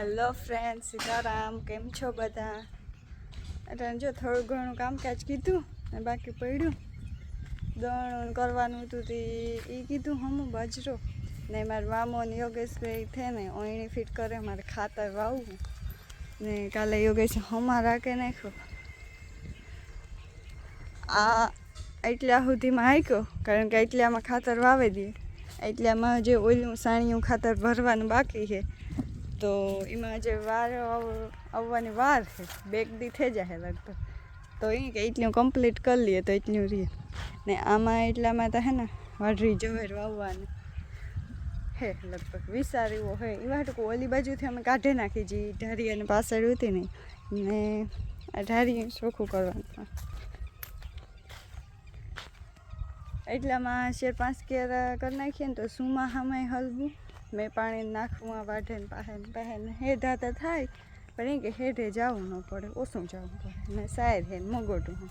Hello friend Sitaram કેમ છો બધા? એટલે જો થોડું ઘણું કામકાજ કીધું ને બાકી પડ્યું. દણ કરવાનું હતું તે એ કીધું હમ બાજરો. ને મારા મામો ને યોગેશભાઈ થે ને, ઓયણી ફિટ કરે, મારે ખાતર વાવવું. ને કાલે યોગેશ હમા રાખે નાખ્યો. આ એટલા સુધીમાં હાક્યો કારણ કે એટલામાં ખાતર વાવી દઈએ એટલામાં જે ઓલું સાણિયું ખાતર ભરવાનું બાકી છે તો એમાં જે વાર આવવાની વાર છે બેગ દી થઈ જાય લગભગ. તો એ કે એટલું કમ્પ્લીટ કરી લઈએ તો એટલું રહીએ ને આમાં એટલામાં તો હે ને, વાઢરી જવેર વાવવાનું હે, લગભગ વિસાર એવો હે એ વાટકું ઓલી બાજુથી અમે કાઢી નાખી જે ઢારી અને પાછળ હતી નહીં ને આ ઢારી ચોખ્ખું કરવાનું એટલામાં શેર પાંચ કેર કરી નાખીએ ને તો સુમાં સામે હલવું. મેં પાણી નાખવું આ વાઢે ને પાહે હેઢા તો થાય, પણ એ કે હેઢે જવું ન પડે, ઓછું જવું પડે. ને સાયર હે મગોટું હું.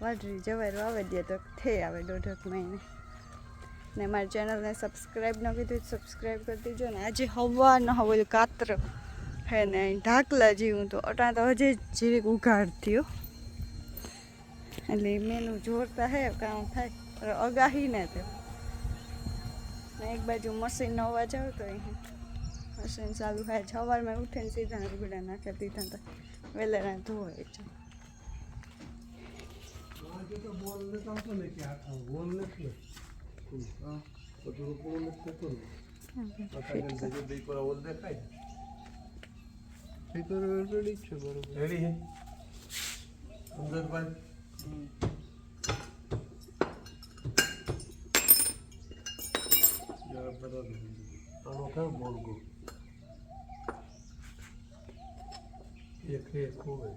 વાઢરી જવાર વાવે દે તો થઈ આવે દોઢક મહિને. ને મારી ચેનલને સબસ્ક્રાઈબ ન કીધું સબસ્ક્રાઈબ કરી દેજો ને. આજે હવા ન હવે કાતર. હે ને અહીં ઢાકલા જેવું તો અટાણ તો હજી જીરીક ઉઘાડ થયો એટલે મેનું જોરતા હે, કામ થાય. અગાહી ને ને એક બાજુ મશીન નો અવાજ આવતો અહીં મશીન ચાલુ થાય સવારમાં ઉઠીને સીધા રૂગડા નાખી દીધા હતા વેલેરા ધોવાય છે. તો આવતો ને કે આનો કયો બોલ ગો એક એક હોય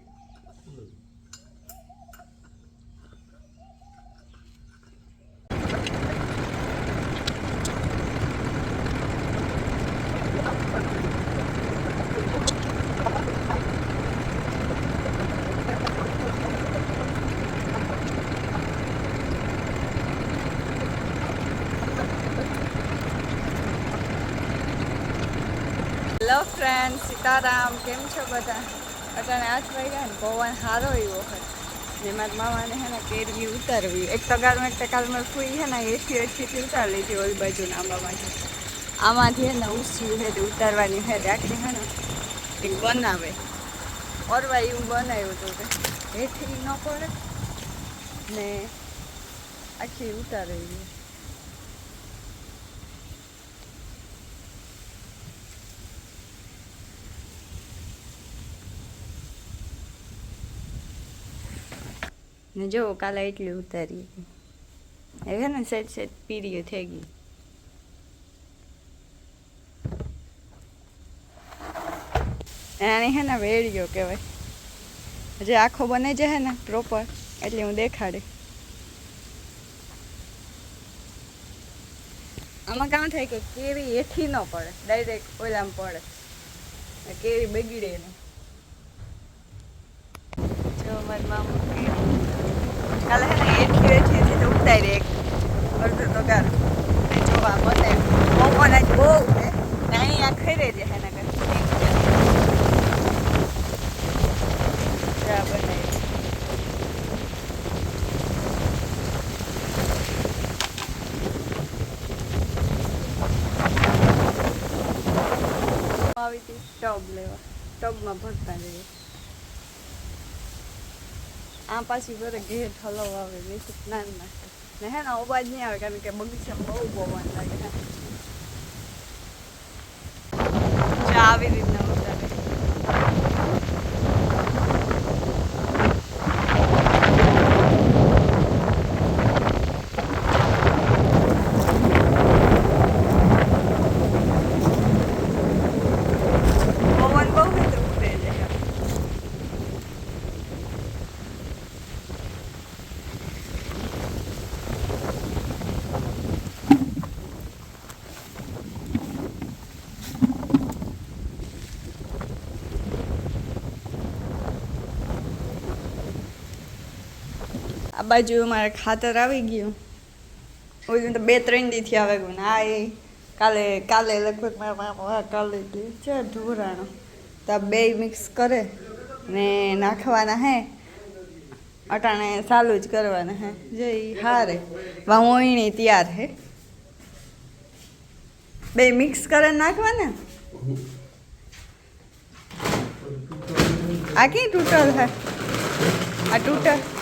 હેલો ફ્રેન્ડ સીતારામ કેમ છો બધા? અટાણે આઠ વાગ્યા ને પવન સારો એવો હોય. ને મારા મામાને હે ને કેરવી ઉતારવી. એક તગારમાં એક તગારમાં ફૂઈ છે ને એસી એસીથી ઉતારી લીધી ઓલી બાજુના આંબામાંથી. આમાંથી હે ને ઉસી હે ઉતારવાની હે આખી હે ને. એ બનાવે. ઓરવા એવું બનાવ્યું હતું કે હેઠી ન પડે. ને આખી ઉતારેલી ને જો કાલે એટલી ઉતારી. હવે ને સેટ સેટ પીરીઓ થઈ ગઈ. એને હે ને વેડિયો કહેવાય. જે આખો બને છે હે ને પ્રોપર એટલે હું દેખાડે. આમાં કામ થાય કે કેરી એથી ન પડે ડાયરેક્ટ ઓલામાં પડે. કેવી બગડે નહીં. જો મારી મામા કાલે હે ને તો ઉતારી એક અડધો તો ગાર જોવા બને પવન આજ બહુ છે ને અહીંયા ખરે છે હે ને ચા બનાવી આવી હતી ટબ લેવા ટબમાં ભરતા જઈએ આ પાછી ઘરે ઘેર હલવ આવે, બેસી સ્નાન નાખે ને. હે ને, અવાજ નહીં આવે, કારણ કે બગીચા બહુ પવન લાગે. આવી રીતના ઉતારે પવન બહુ હોય તો ઉડે જાય આ બાજુ અમારે ખાતર આવી ગયું. ઓલું તો બે ત્રણ દીથી આવે ગયું ને આ એ કાલે કાલે લગભગ મારા કાલે છે ઢોરાણો તો બે મિક્સ કરે ને નાખવાના હે. અટાણે ચાલુ જ કરવાના હે. જે હારે. વાવણી તૈયાર હે. બે મિક્સ કરીને નાખવાના? આ કઈ તૂટલ હે? આ તૂટલ.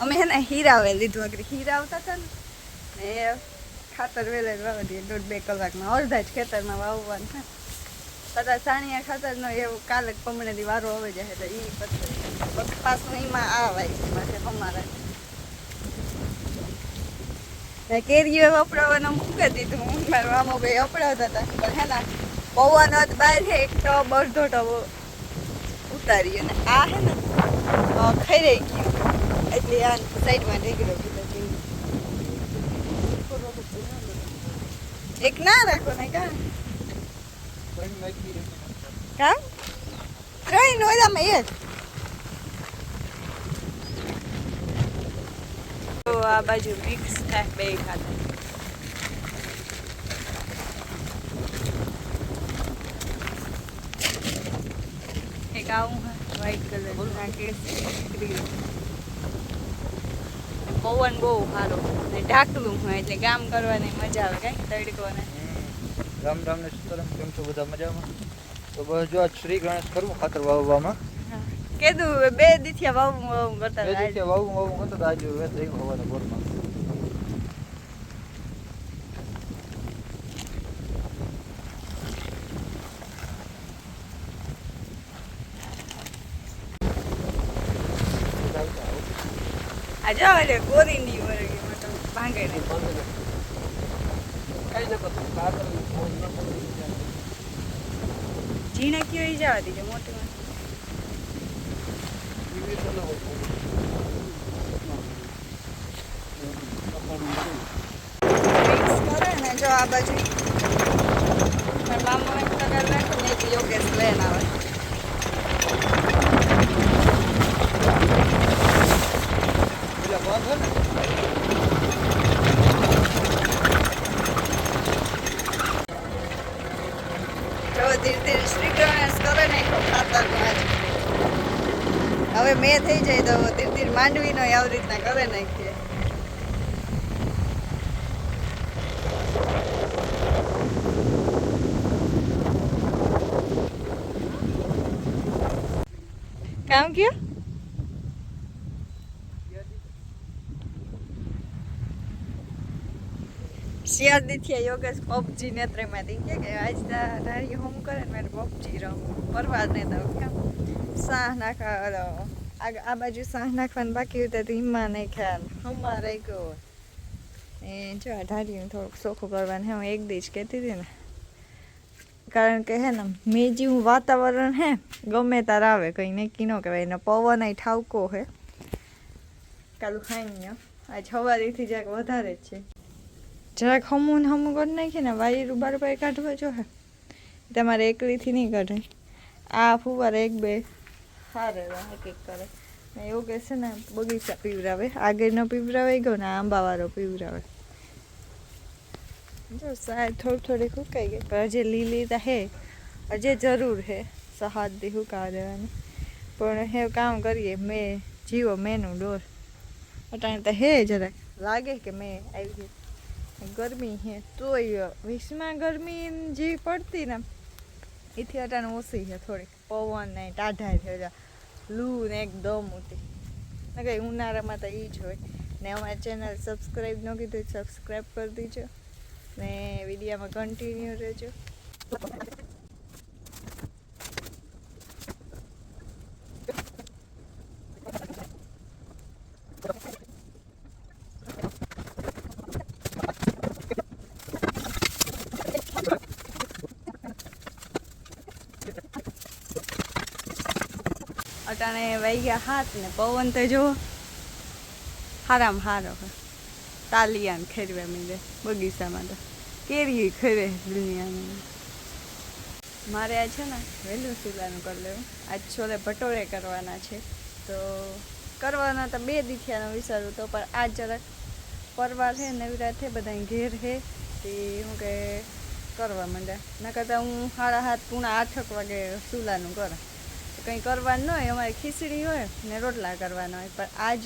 અમે હે ને હીરાવે લીધું આગળ હીરા આવતા હતા ને એ ખાતર વેલે વાવી દઈએ દોઢ બે કલાકમાં અડધા જ ખેતરમાં વાવવાનું હે સાણિયા ખાતરનો એવું કાલે જ વારો આવે જાય એટલે એ પછી પાછું એમાં આ વાય માથે અમારે. કેરીઓ વપરાવાનું મૂકી દીધું. હું મારા મામો ભાઈ વપરાવતા હતા. પણ હે ને પવન જ બહાર છે એક ટબ અડધો ટબ ઉતારી અને આ હે ને ખરી ગયું. એટલે આ સાઈડમાં ઢેકી કીધો એક ના રાખો ને કા? કામ ત્રણ નોદામાં એ તો આ બાજુ મિક્સ થાય બે ખાતા એક આવું હે વ્હાઈટ કલર ના કેસ ગ્રીન પવન બહુ સારો ને ઢાકલું હોય એટલે કામ કરવાની મજા આવે કઈ તડકો ને રામ રામ ને સીતારામ કેમ છો બધા મજામાં તો બસ જો આજ શ્રી ગણેશ કરવું ખાતર વાવવામાં કીધું બે દીથિયા વાવું વાવું કરતા બે દિવસે વાવું વાવું કરતા હતા આજે વેત રહી હવાના બોરમાં આ જો એટલે ગોરીની વરગી મતલબ ભાંગે ને જીણા કયો ઈ જવા દીજો મોટી માં મિક્સ કરે ને જો આ બાજુ. પણ મામા એમ તો નાખે ને એક યોગેશ લઈને આવે. ને? ધીરે ધીરે શ્રી ગણેશ કરે ને હવે મેં થઈ જાય તો ધીરે ધીરે માંડવીનો આવી રીતના કરે નાખીએ કામ કયો શિયાળથી યોગેશ પબજી નેત્રમાંથી કે કે આજ તારી હોમ કરે ને મેં પબજી રમું પરવાર ને દઉં કેમ? સાહ ઓલો આ બાજુ સાહ નાખવાનું બાકી હતું તો ઈમાં નહીં ખ્યાલ હમણાં રહી ગયો એ જો આ ઢાળીયું થોડુંક ચોખ્ખું કરવાનું હું એક દી કહેતી હતી ને. કારણ કે હે ને મેજીવું જેવું વાતાવરણ હે, ગમે તાર આવે, કંઈ નક્કી ન કહેવાય. એને પવન અહીં ઠાવકો હે. કાલું ખાઈને આજ હવારીથી જરાક વધારે જ છે. જરાક હમું ને હમું કરી નાખીએ ને વાયર બાર પાઈ કાઢવા જો હે. તમારે એકલીથી નહીં કાઢે આ ફુવાર એક બે. હારે એક એક કરે. ને એવું કહેશે ને, બગીચા પીવરાવે. આગળનો પીવરાવે ગયો ને આંબાવાળો પીવરાવે. જો સાહેબ, થોડી થોડી હુકાઈ ગઈ પણ હજી લીલી તો હે, હજી જરૂર હે સહાદથી હુકાવા દેવાની. પણ હે કામ કરીએ, મેં જીવો મેનું ડોર અટાણે તો હે જરાક, લાગે કે મેં આવી ગરમી હે, તોય વિશ્વમાં ગરમી જે પડતી ને એથી અટાણે ઓછી છે થોડીક. પવન ને ટાઢા છે લૂ ને એકદમ ઉતી કંઈ ઉનાળામાં તો એ જ હોય. ને અમારી ચેનલ સબસ્ક્રાઈબ ન કીધું સબસ્ક્રાઈબ કરી દીજો. ને વિડિયામાં કન્ટિન્યુ રહેજો. અટાણે ગયા હાથ ને પવન તો જો હારામ હારો તાલિયાન ખેરવા માંડે, બગીચામાં તો. કેરી ખેરે દુનિયામાં મારે આ છે ને વહેલું સુલાનું કરી લેવું. આજ છોલે ભટોરે કરવાના છે. તો કરવાના તો બે દીઠિયાનો વિચારું તો, પણ આજ જરાક પરવાર છે નવરાત છે બધા ઘેર છે તે હું કે કરવા માંડ્યા. ના કરતાં હું સાડા સાત પૂણા આઠક વાગે ચૂલાનું કર. કંઈ કરવાનું ન હોય, અમારે ખીચડી હોય ને રોટલા કરવાના હોય, પણ આજ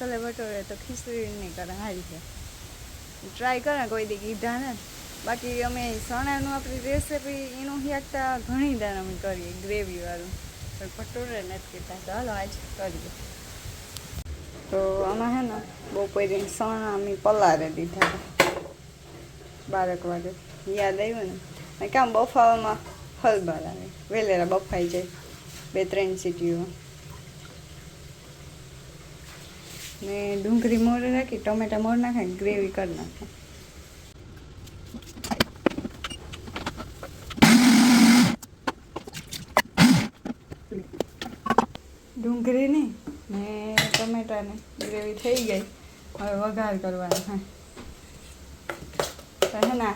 છોલે ભટોરે તો ખીચડી નહીં કરે, હારી છે. ટ્રાય કરે કોઈ દી કીધા ને. બાકી અમે ચણાનું આપણી રેસીપી એનું હેકતા ઘણી દાન અમે કરીએ, ગ્રેવીવાળું. પણ ભટોરે નથી કીધા. તો હાલો, આજ કરીએ. તો આમાં હે ને બપોરે સણા અમે પલારે દીધા. બારક વાગે. યાદ આવ્યું ને? કામ બફાવામાં હલબાર આવે. વેલેરા બફાઈ જાય. બે ત્રણ સીટીઓ. ને ડુંગળી મોર રાખી, ટમેટા મોર નાખે ગ્રેવી કરી નાખે. ડુંગળીની ને ટમેટાની ગ્રેવી થઈ ગઈ. હવે વઘાર કરવાનો હા હે ના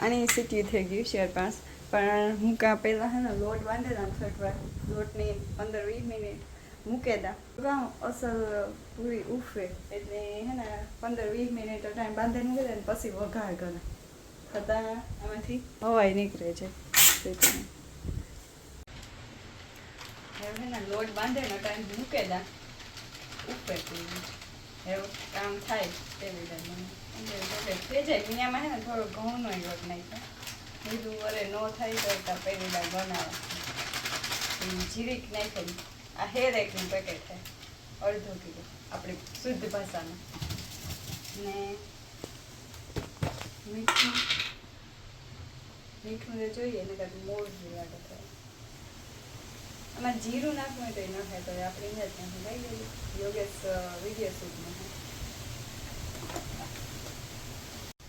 આની સીટી થઈ ગયું ચાર પાંચ પણ હું કાં પહેલાં હે ને લોટ બાંધેલા થટવા લોટની પંદર વીસ મિનિટ મૂકે દા કાં અસલ પૂરી ઉફે એટલે હે ને પંદર વીસ મિનિટ ટાઈમ બાંધીને મૂકી ને પછી વઘાર કરે છતાં આમાંથી હવાઈ નીકળે છે સીટીને લોટ બાંધે ને ટાઈમ મૂકે દા ઉફે એવું કામ થાય તેવી રીતે થઈ જાય મિયામાં હે ને થોડો ઘઉંનો લોટ નાખ્યો બીજું વરે ન થાય તો ત્યાં પહેરીલા બનાવે જીરીક નાખી આ હેર એકનું પેકેટ છે. અડધો કિલો. આપણી શુદ્ધ ભાષામાં. ને મીઠું મીઠું ને જોઈએ ને કાંઈક મોર જેવા થાય આમાં જીરું નાખવું હોય તો એ ન થાય તો આપણે અહીંયા જ નાખવું લઈ ગયું યોગેશ વીડિયો શૂટમાં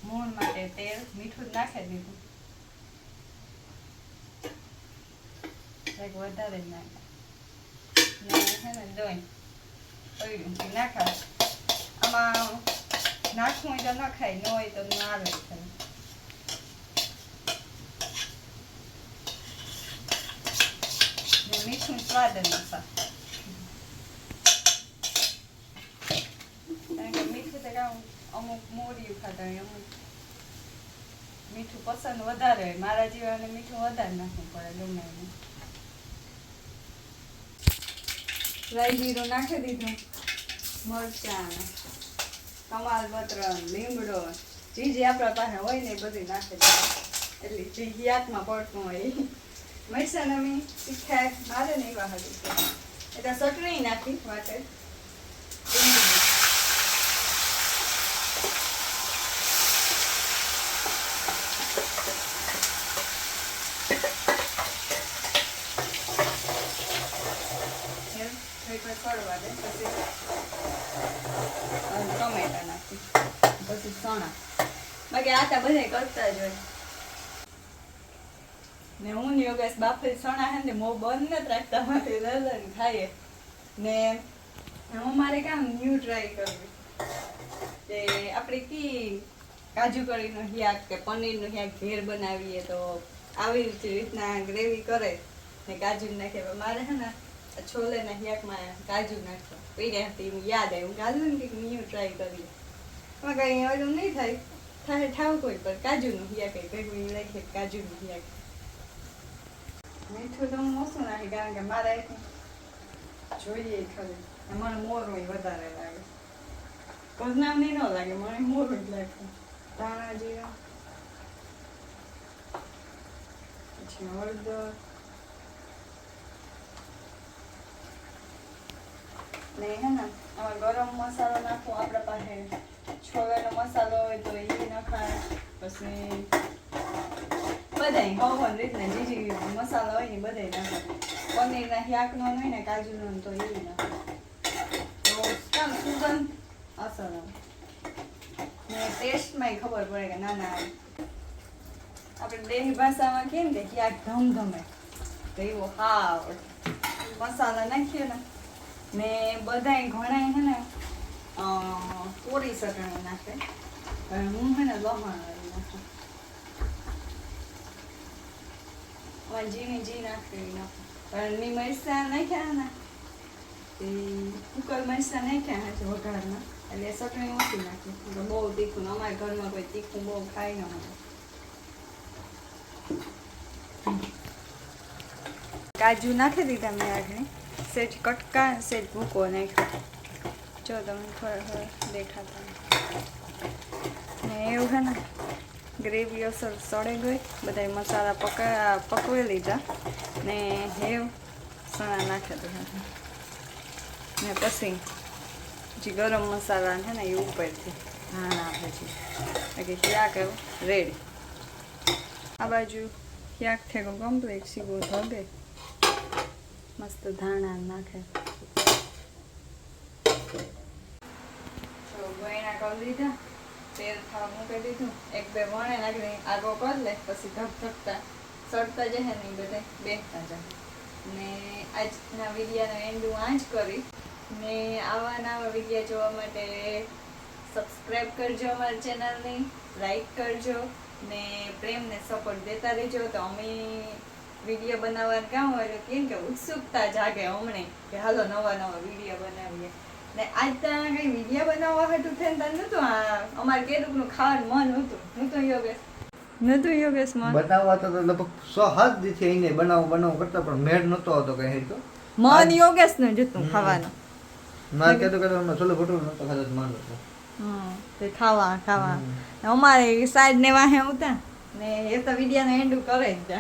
મોણ માટે તેલ, મીઠું જ નાખી દીધું વધારે જ નાખે. ને ને આમાં નાખવું હોય તો નખાય ન હોય તો ના આવે ને મીઠું સ્વાદ અનુસાર મીઠું તો અમુક મોરિયું ખાતા હોય અમુક મીઠું પસંદ વધારે હોય. મારા જીવાને મીઠું વધારે નાખવું પડે, ગમે એને રાઈ જીરું નાખી દીધું, મરચાં કમાલપત્ર લીમડો, જે જે આપણા પાસે હોય ને એ બધી નાખી દીધું. એટલે જે હિયાતમાં પડતું હોય અમે તીખા મારે નહીં વાહ એટલે ચટણી નાખી વાટે એમ થોડીક વાર દે, પછી ટમેટા નાખી પછી ચણા. બાકી આટા બધા કરતા જ હોય. ને હું યોગેશ બાફરી ચણા હે ને મો બંધ નથી રાખતા, મારે રલન ખાઈએ. ને હું મારે કામ ન્યૂ ટ્રાય કરવી. તે આપણે કી કાજુ કરીનો હિયાક કે પનીરનો હિયાક ઘેર બનાવીએ તો આવી રીતે રીતના ગ્રેવી કરે ને કાજુ નાખે. મારે હે ને છોલેના શાકમાં કાજુ નાખો પીડ્યા હતી, હું યાદ આવ્યું કાજુ ને કંઈક ટ્રાય કરીએ. એમાં કંઈ ઓલું નહીં થાય. થાય ઠાવ કોઈ, પણ કાજુનું શાક એ ભેગું રાખીએ કાજુનું શાક મીઠું તો હું ઓછું નાખી, કારણ કે મારે જોઈએ ખરી મને મોરું વધારે લાગે. કોઝનામની ન લાગે, મને મોરું જ લાગે. ધાણા જીરા પછી હળદર. ને હે ને, આમાં ગરમ મસાલો નાખવો આપણા પાસે છોલેનો મસાલો હોય તો એ નખાય. પછી બધાય હવન રીતના જે જે મસાલા હોય ને બધાય નાખે. પનીરના શાકનો હોય ને, કાજુનો તો એ નાખે તો કામ સુગંધ અસર ને ટેસ્ટમાંય ખબર પડે કે ના ના. આપણે દેહી ભાષામાં કેમ કે ક્યાંક ધમધમે. તો એવો હાવ મસાલા નાખીએ ને ને બધાય ઘણાય છે ને કોરી ચટણી નાખે. હું છે ને લહણ નાખું. જીની જી નાખી નાખું. પણ મેં મરચાં નાખ્યા ને, એ કુકર મરચાં નાખ્યા છે વઘારમાં, એટલે ચટણી ઓછી નાખી. બહુ તીખું અમારા ઘરમાં કોઈ તીખું બહુ ખાય ન કાજુ નાખી દીધા મેં આગળ. સેજ કટકા સેજ ભૂકો નાખ્યો. જો તમને થોડા થોડા દેખાતા ને એવું છે ને ગ્રેવી અસર સડે ગઈ. બધા મસાલા પકા, પકવી લીધા. ને હેવ સણા નાખ્યા હતા. ને પછી જે ગરમ મસાલા છે ને એ ઉપરથી ધાણા પછી બાકી શાક એવું રેડી આ બાજુ ક્યાંક થેગો કમ્પ્લીટ સીવો ધગે મસ્ત ધાણા નાખે. તો કરી દીધું. ને બધા બેસતા જાય ને આજના વિડીયાનો એન્ડ હું આ જ ને આવા નવા જોવા માટે સબસ્ક્રાઈબ કરજો અમારી ચેનલને લાઈક કરજો ને પ્રેમને સપોર્ટ દેતા રહેજો. તો અમે વીડિયો બનાવવા કામ હોય કેમ કે ઉત્સુકતા જાગે હમણે કે હાલો નવા નવા વીડિયો બનાવીએ. ને આજ ત્યાં કઈ વીડિયો બનાવવા હતું થઈને તને નતું આ અમારે કેદુકનું ખાવાનું મન હતું. યોગેશ? યોગેશ મન? બનાવવા તો લગભગ સો હાથ દી એને બનાવું બનાવું કરતા પણ મેળ નતો આવતો કઈ હેરતો મન યોગેશનું જતું ખાવાનું અમે છોલે ભટુર નતો ખાતો તો હમ, તે ખાવા ખાવા. અમારે સાઈડ ને વાહે ઉતા ને એ તો વિડીયાનો એન્ડ કરે જ